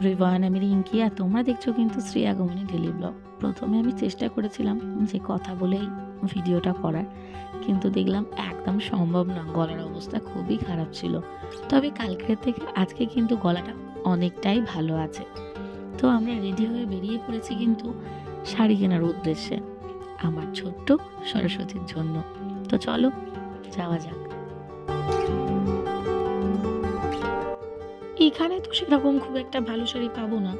Everyone আমি রিঙ্কি, আর তোমরা দেখছ কিন্তু শ্রী আগমনী ডেলি ব্লগ প্রথমে আমি চেষ্টা করেছিলাম যে কথা বলেই ভিডিওটা করার, কিন্তু দেখলাম একদম সম্ভব না, গলার অবস্থা খুবই খারাপ ছিল। তবে কালকের থেকে আজকে কিন্তু গলাটা অনেকটাই ভালো আছে। তো আমরা রেডি হয়ে বেরিয়ে পড়েছি কিন্তু শাড়ি কেনার উদ্দেশ্যে, আমার ছোট্ট সরস্বতীর জন্য। তো চলো, যাওয়া যাক। এখানে তো সেরকম খুব একটা ভালো শাড়ি পাবো না।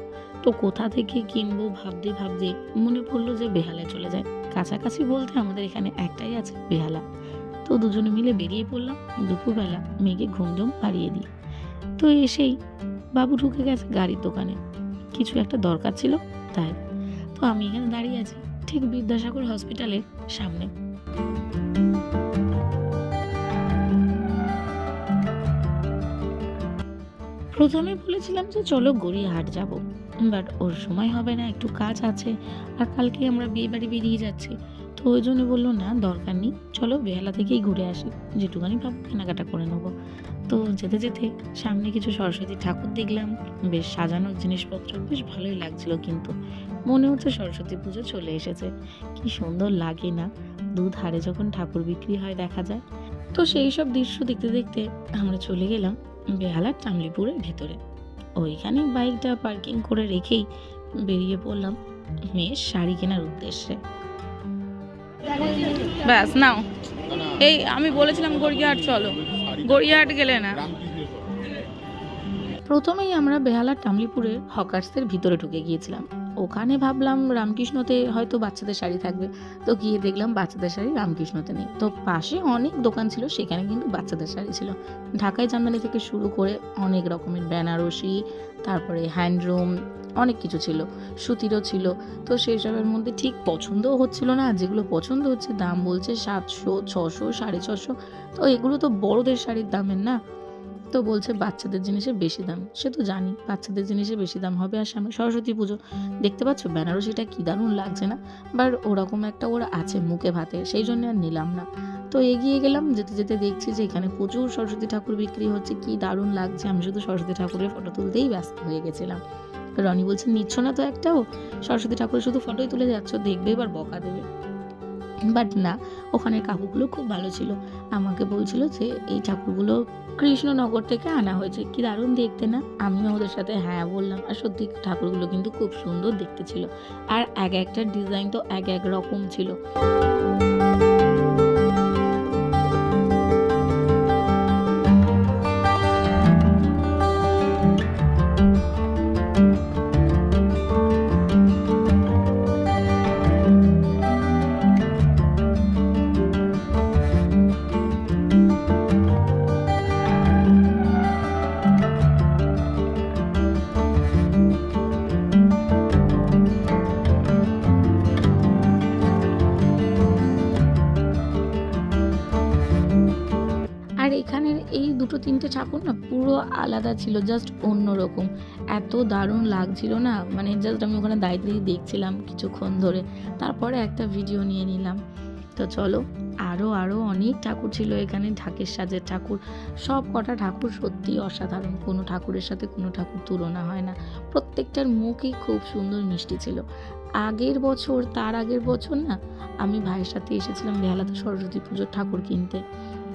তো কোথা থেকে কিনবো ভাবতে ভাবতে মনে পড়ল যে বেহালায় চলে যায়। কাছাকাছি বলতে আমাদের এখানে একটাই আছে বেহালা। তো দুজনে মিলে বেরিয়ে পড়লাম দুপুরবেলা, মেয়েকে ঘুমঝুম পাড়িয়ে দিই। তো এসেই বাবু ঢুকে গেছে গাড়ির দোকানে। কিছু একটা দরকার ছিল তাই। তো আমি এখানে দাঁড়িয়ে আছি, ঠিক বিদ্যাসাগর হসপিটালের সামনে। প্রথমে বলেছিলাম যে চলো গড়িয়াহাট যাব বাট ওর সময় হবে না, একটু কাজ আছে, আর কালকে আমরা বিয়ে বাড়ি বেরিয়ে যাচ্ছি। তো ওই জন্য বলল, না, দরকার নেই, চলো বেহালা থেকেই ঘুরে আসি, যেটুকানি পাবো কেনাকাটা করে নেব। তো যেতে যেতে সামনে কিছু সরস্বতী ঠাকুর দেখলাম, বেশ সাজানো জিনিসপত্র, বেশ ভালোই লাগছিল কিন্তু। মনে হচ্ছে সরস্বতী পুজো চলে এসেছে, কি সুন্দর লাগে না দুধারে যখন ঠাকুর বিক্রি হয় দেখা যায়। তো সেই সব দৃশ্য দেখতে দেখতে আমরা চলে গেলাম বেহালার টামলিপুরের ভেতরে। ওইখানে বাইকটা পার্কিং করে রেখেই বেরিয়ে পড়লাম মেয়ের শাড়ি কেনার উদ্দেশ্যে। ব্যাস, নাও। এই, আমি বলেছিলাম গড়িয়াহাট চলো। গড়িয়াহাট গেলে না। প্রথমেই আমরা বেহালার টামলিপুরের হকার্সের ভিতরে ঢুকে গিয়েছিলাম। ওখানে ভাবলাম রামকৃষ্ণতে হয়তো বাচ্চাদের শাড়ি থাকবে। তো গিয়ে দেখলাম বাচ্চাদের শাড়ি রামকৃষ্ণতে নেই। তো পাশে অনেক দোকান ছিল, সেখানে কিন্তু বাচ্চাদের শাড়ি ছিল। ঢাকায় জামদানি থেকে শুরু করে অনেক রকমের বেনারসি, তারপরে হ্যান্ডলুম, অনেক কিছু ছিল, সুতিরও ছিল। তো সেই সবের মধ্যে ঠিক পছন্দও হচ্ছিল না যেগুলো পছন্দ হচ্ছে দাম বলছে সাতশো, ছশো, সাড়ে ছশো। তো এগুলো তো বড়দের শাড়ির দামের না। তো বলছে বাচ্চাদের জিনিসের বেশি দাম। সে তো জানি, বাচ্চাদের জিনিসে বেশি দাম হবে আর সামনে সরস্বতী পুজো। দেখতে পাচ্ছ বেনারসিটা কি দারুণ লাগছে না? বাট ওরকম একটা ওরা আছে মুখে ভাতে, সেই জন্য আর নিলাম না। তো এগিয়ে গেলাম, যেতে যেতে দেখছি যে এখানে প্রচুর সরস্বতী ঠাকুর বিক্রি হচ্ছে। কি দারুণ লাগছে, আমি শুধু সরস্বতী ঠাকুরের ফটো তুলতেই ব্যস্ত হয়ে গেছিলাম। রনি বলছে, নিচ্ছ না তো একটাও? সরস্বতী ঠাকুরের শুধু ফটোই তুলে যাচ্ছ, দেখবে এবার বকা দেবে। বাট না, ওখানের কাকুগুলো খুব ভালো ছিল। আমাকে বলছিল যে, এই ঠাকুরগুলো কৃষ্ণনগর থেকে আনা হয়েছে। কি দারুণ দেখতে না? আমিও ওদের সাথে হ্যাঁ বললাম। আর সত্যি ঠাকুরগুলো কিন্তু খুব সুন্দর দেখতে ছিল। আর এক একটা ডিজাইন তো এক এক রকম ছিল। আর এখানের এই দুটো তিনটে ঠাকুর না পুরো আলাদা ছিল জাস্ট অন্যরকম। এত দারুণ লাগছিল না? মানে জাস্ট আমি ওখানে দায়িত্ব দিয়ে দেখছিলাম কিছুক্ষণ ধরে। তারপরে একটা ভিডিও নিয়ে নিলাম। তো চলো আরও আরও অনেক ঠাকুর ছিল এখানে, ঢাকের সাজের ঠাকুর। সব কটা ঠাকুর সত্যি অসাধারণ। কোনো ঠাকুরের সাথে কোনো ঠাকুর তুলনা হয় না। প্রত্যেকটার মুখই খুব সুন্দর মিষ্টি ছিল। আগের বছর, তার আগের বছর না, আমি ভাইয়ের সাথে এসেছিলাম বেহালাতে সরস্বতী পুজোর ঠাকুর কিনতে।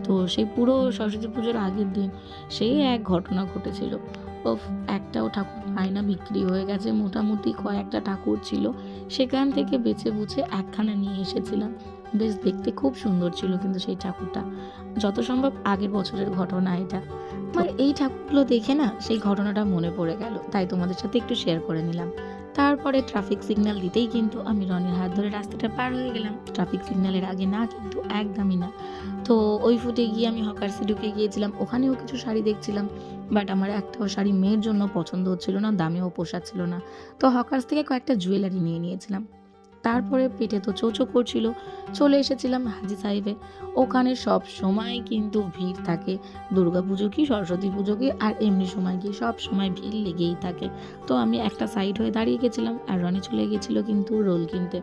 তো সেই পুরো সরস্বতী পুজোর আগের দিন সেই এক ঘটনা ঘটেছিল। ও একটাও ঠাকুর আয়না বিক্রি হয়ে গেছে। মোটামুটি কয়েকটা ঠাকুর ছিল। সেখান থেকে বেছে বুঝে একখানা নিয়ে এসেছিলাম। বেশ দেখতে খুব সুন্দর ছিল কিন্তু সেই ঠাকুরটা। যত সম্ভব আগের বছরের ঘটনা এটা। আমার এই ঠাকুরগুলো দেখে না সেই ঘটনাটা মনে পড়ে গেল। তাই তোমাদের সাথে একটু শেয়ার করে নিলাম। তারপরে ট্রাফিক সিগন্যাল দিতেই কিন্তু আমি রনির হাত ধরে রাস্তাটা পার হয়ে গেলাম। ট্রাফিক সিগন্যালের আগে না কিন্তু একদমই না। তো ওই ফুটে গিয়ে আমি হকার্সে ঢুকে গিয়েছিলাম। ওখানেও কিছু শাড়ি দেখছিলাম বাট আমার একটাও শাড়ি মেয়ের জন্য পছন্দ হচ্ছিল না, দামেও পোষাচ্ছিল না। তো হকার্স থেকে কয়েকটা জুয়েলারি নিয়ে নিয়েছিলাম। তারপরে পেটে তো চোচো করছিল। চলে এসেছিলাম হাজি সাহেবে। ওখানে সব সময় কিন্তু ভিড় থাকে। দুর্গা পুজো কি, সরস্বতী পুজো কি, আর এমনি সময় কি, সব সময় ভিড় লেগেই থাকে। তো আমি একটা সাইড হয়ে দাঁড়িয়ে গেছিলাম আর রনি চলে গেছিল কিন্তু রোল কিনতে।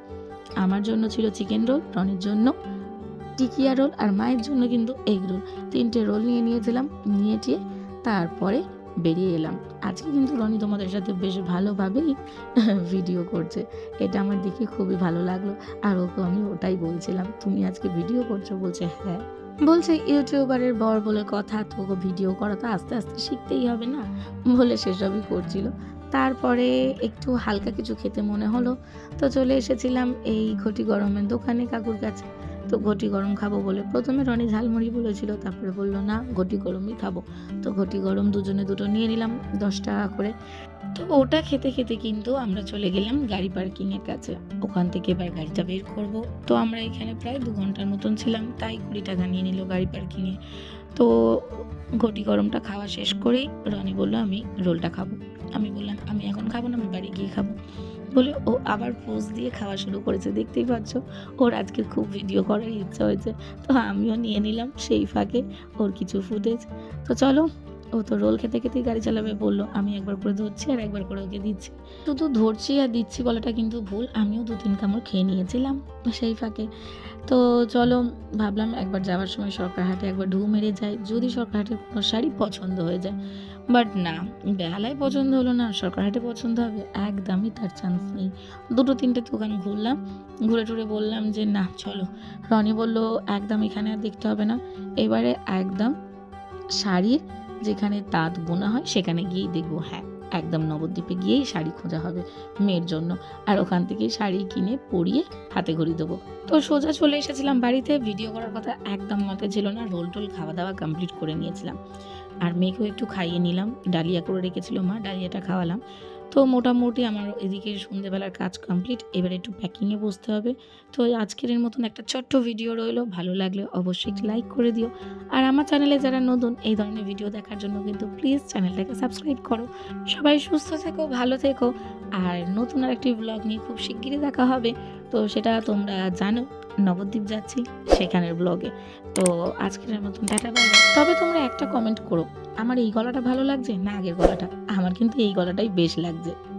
আমার জন্য ছিল চিকেন রোল রনির জন্য টিকিয়া রোল আর মায়ের জন্য কিন্তু এগ রোল তিনটে রোল নিয়ে নিয়েছিলাম, নিয়ে টিয়ে তারপরে বেরিয়ে এলাম। আজকে কিন্তু রনি তোমাদের সাথে বেশ ভালোভাবেই ভিডিও করছে। এটা আমার দেখে খুবই ভালো লাগল। আর ওকে আমি ওটাই বলছিলাম, তুমি আজকে ভিডিও করছ? বলছে হ্যাঁ। বলছে, ইউটিউবারের বর বলে কথা তো ভিডিও করা তো আস্তে আস্তে শিখতেই হবে না? বলে সেসবই করছিল। তারপরে একটু হালকা কিছু খেতে মনে হলো। তো চলে এসেছিলাম এই ঘটি গরমের দোকানে কাকুর কাছে। তো ঘটি গরম খাব বলে। প্রথমে রনি ঝালমুড়ি বলেছিল, তারপরে বলল, না, ঘটি গরমই খাব। তো ঘটি গরম দুজনে দুটো নিয়ে নিলাম দশ টাকা করে। তো ওটা খেতে খেতে কিন্তু আমরা চলে গেলাম গাড়ি পার্কিংয়ের কাছে। ওখান থেকে এবার গাড়িটা বের করব। তো আমরা এখানে প্রায় দু ঘণ্টার মতন ছিলাম, তাই কুড়ি টাকা নিয়ে নিল গাড়ি পার্কিংয়ে তো ঘটি গরমটা খাওয়া শেষ করেই রনি বলল, আমি রোলটা খাব। আমি বললাম, আমি এখন খাব না, আমি বাড়ি গিয়ে খাব। বলে ও আবার পোজ দিয়ে খাওয়া শুরু করেছে। দেখতেই পাচ্ছ, ওর আজকে খুব ভিডিও করার ইচ্ছা হয়েছে। তো আমিও নিয়ে নিলাম সেই ফাঁকে ওর কিছু ফুটেজ তো চলো ও তো রোল খেতে খেতেই গাড়ি চালাবে বলল, আমি একবার করে ধরছি আর একবার করে ওকে দিচ্ছি। শুধু ধরছি আর দিচ্ছি বলাটা কিন্তু ভুল, আমিও দু তিন কামড় খেয়ে নিয়েছিলাম সেই ফাঁকে। তো চলো, ভাবলাম একবার যাওয়ার সময় সরকারহাটে একবার ঢু মেরে যায় যদি সরকারহাটের কোনো শাড়ি পছন্দ হয়ে যায়। বাট না, বেহালায় পছন্দ হলো না সরকারহাটে পছন্দ হবে, একদমই তার চান্স নেই। দুটো তিনটে দোকান ঘুরলাম, ঘুরে টুরে বললাম যে, না, চলো। রনি বলল, একদম এখানে আর দেখতে হবে না। এবারে একদম শাড়ির যেখানে তাঁত বোনা হয়, সেখানে গিয়েই দেখব হ্যাঁ একদম নবদ্বীপে গিয়েই শাড়ি খোঁজা হবে মেয়ের জন্য। আর ওখান থেকে শাড়ি কিনে পরিয়ে হাতে ঘড়ি দেবো। তো সোজা চলে এসেছিলাম বাড়িতে, ভিডিও করার কথা একদম মতে ছিল না, রোল টোল খাওয়া দাওয়া কমপ্লিট করে নিয়েছিলাম। আর মেয়েকেও একটু খাইয়ে নিলাম, ডালিয়া করে রেখেছিল মা, ডালিয়াটা খাওয়ালাম। তো মোটামুটি আমার এদিকে সন্ধেবেলার কাজ কমপ্লিট এবার একটু প্যাকিংয়ে বসতে হবে। তো আজকের মতন একটা ছোট্ট ভিডিও রইল, ভালো লাগলে অবশ্যই লাইক করে দিও। আর আমার চ্যানেলে যারা নতুন, এই ধরনের ভিডিও দেখার জন্য কিন্তু প্লিজ চ্যানেলটাকে সাবস্ক্রাইব করো। সবাই সুস্থ থেকো, ভালো থেকো। আর নতুন আর একটি ব্লগ নিয়ে খুব শিগগিরই দেখা হবে। তো সেটা তোমরা জানো নবদ্বীপ যাচ্ছি সেখানের ব্লগে তো আজকের মতন টাটা বাই। তবে তোমরা একটা কমেন্ট করো, আমার এই গলাটা ভালো লাগছে না আগের গলাটা আমার কিন্তু এই গলাটাই বেশ লাগছে